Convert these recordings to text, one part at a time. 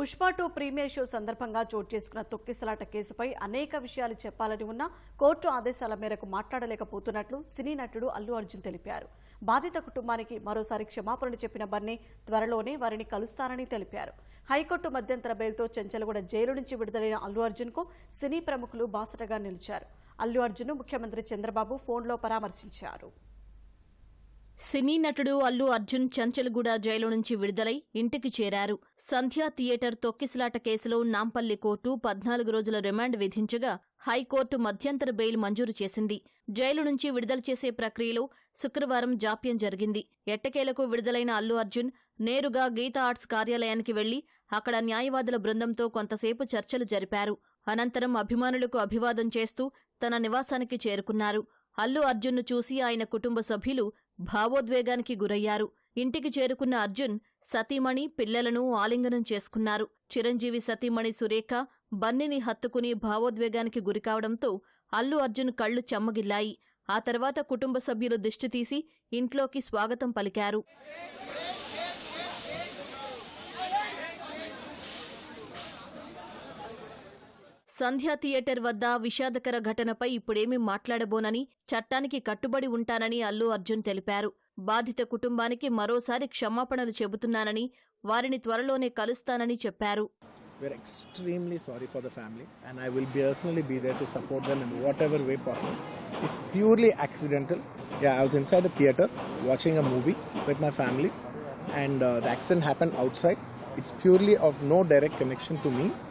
Pushpa two premiere show సందర్భంగా చోటు చేసుకున్న తొక్కిసలాట కేసుపై అనేక విషయాలు చెప్పాలని ఉన్న కోర్టు ఆదేశాల మేరకు మాట్లాడలేకపోతున్నట్లు సినీ నటుడు అల్లు అర్జున్ తెలిపారు. బాధిత కుటుంబానికి మరోసారి క్షమాపణలు చెప్పిన బన్నీ త్వరలోనే వారిని కలుస్తానని తెలిపారు. హైకోర్టు మధ్యంతర బెయిల్తో చెంచలగూడ జైలు నుంచి విడుదలైన అల్లు అర్జున్కు సినీ ప్రముఖులు బాసటగా నిలిచారు. అల్లు అర్జున్ ముఖ్యమంత్రి చంద్రబాబు ఫోన్లో పరామర్శించారు. సినీ నటుడు అల్లు అర్జున్ చంచల్గూడ జైలు నుంచి విడుదలై ఇంటికి చేరారు. సంధ్యా థియేటర్ తొక్కిసలాట కేసులో నాంపల్లి కోర్టు పద్నాలుగు రోజుల రిమాండ్ విధించగా హైకోర్టు మధ్యంతర బెయిల్ మంజూరు చేసింది. జైలు నుంచి విడుదల చేసే ప్రక్రియలో శుక్రవారం జాప్యం జరిగింది. ఎట్టకేలకు విడుదలైన అల్లు అర్జున్ నేరుగా గీతా ఆర్ట్స్ కార్యాలయానికి వెళ్ళి అక్కడ న్యాయవాదుల బృందంతో కొంతసేపు చర్చలు జరిపారు. అనంతరం అభిమానులకు అభివాదం చేస్తూ తన నివాసానికి చేరుకున్నారు. అల్లు అర్జున్ను చూసి ఆయన కుటుంబ సభ్యులు భావోద్వేగానికి గురయ్యారు. ఇంటికి చేరుకున్న అర్జున్ సతీమణి పిల్లలను ఆలింగనం చేసుకున్నారు. చిరంజీవి సతీమణి సురేఖ బన్నిని హత్తుకుని భావోద్వేగానికి గురికావడంతో అల్లు అర్జున్ కళ్ళు చెమ్మగిల్లాయి. ఆ తర్వాత కుటుంబ సభ్యులు దిష్టి తీసి ఇంట్లోకి స్వాగతం పలికారు. సంధ్యా థియేటర్ వద్ద విషాదకర ఘటనపై ఇప్పుడేమీ మాట్లాడబోనని చట్టానికి కట్టుబడి ఉంటానని అల్లు అర్జున్ తెలిపారు బాధిత కుటుంబానికి మరోసారి క్షమాపణలు చెబుతున్నానని వారిని త్వరలోనే కలుస్తానని చెప్పారు We're extremely sorry for the family, and I will personally be there to support them in whatever way possible. It's purely accidental. Yeah, I was inside a theater watching a movie with my family, and uh, the accident happened outside. It's purely of no direct connection to me.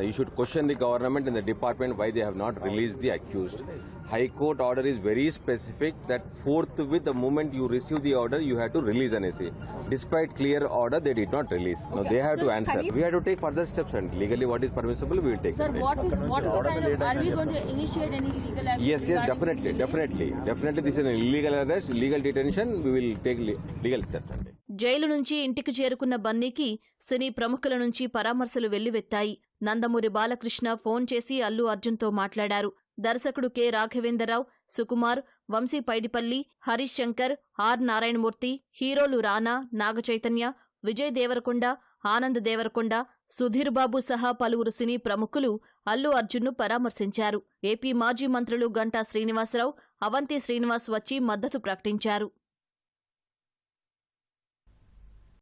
copy, they did not release. Now you should question the government and the department why they have not released the accused. High Court order is very specific that forthwith the moment you receive the order, you have to release an essay. Despite clear order, they did not release. Now they have to answer. We have to take further steps and legally what is permissible, we will take. Sir, it. what is what is the kind of, are we going to initiate any legal action? Yes, yes, definitely, definitely, definitely. This is an illegal arrest, illegal detention. We will take legal steps. Jail నుంచి ఇంటికి చేరుకున్న బన్నీకి సినీ ప్రముఖుల నుంచి పరామర్శలు వెల్లువెత్తాయి. Nandamuri Balakrishna phone చేసి అల్లు అర్జున్తో మాట్లాడారు. దర్శకుడు కె. రాఘవేంద్రరావు సుకుమార్ వంశీ పైడిపల్లి హరీష్ శంకర్ ఆర్. నారాయణమూర్తి హీరోలు రానా నాగచైతన్య విజయ్ దేవరకొండ ఆనంద్ దేవరకొండ సుధీర్ బాబు సహా పలువురు సినీ ప్రముఖులు అల్లు అర్జున్ను పరామర్శించారు. ఏపీ మాజీ మంత్రులు గంటా శ్రీనివాసరావు అవంతి శ్రీనివాస్ వచ్చి మద్దతు ప్రకటించారు.